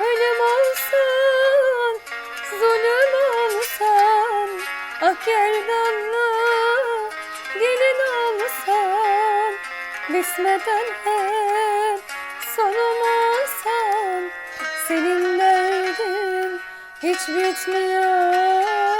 Ölüm olsun, zulüm olsan Ak yerdanlı gelin olsan Bismeden hep sonum olsan Senin derdin hiç bitmiyor.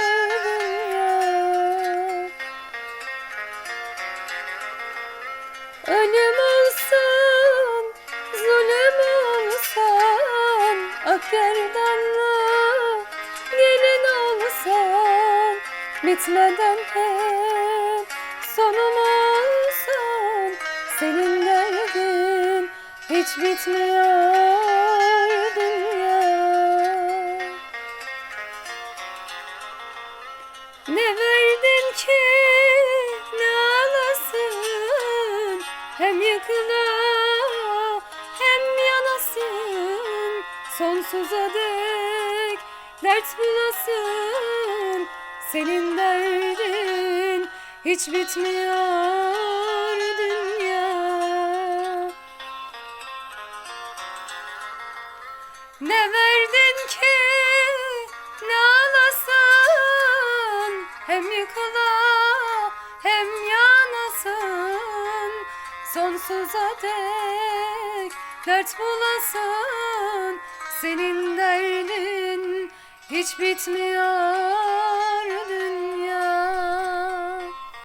Gerdanlı gelin olsan Bitmeden hep sonum olsan. Senin derdin hiç bitmiyor dünya. Ne verdin ki? Ne alasın? Hem yıkıla Sonsuza dek dert bulasın Senin derdin hiç bitmiyor dünya. Ne verdin ki ne alasın Hem yıkıla hem yanasın Sonsuza dek dert bulasın Senin derdin hiç bitmiyor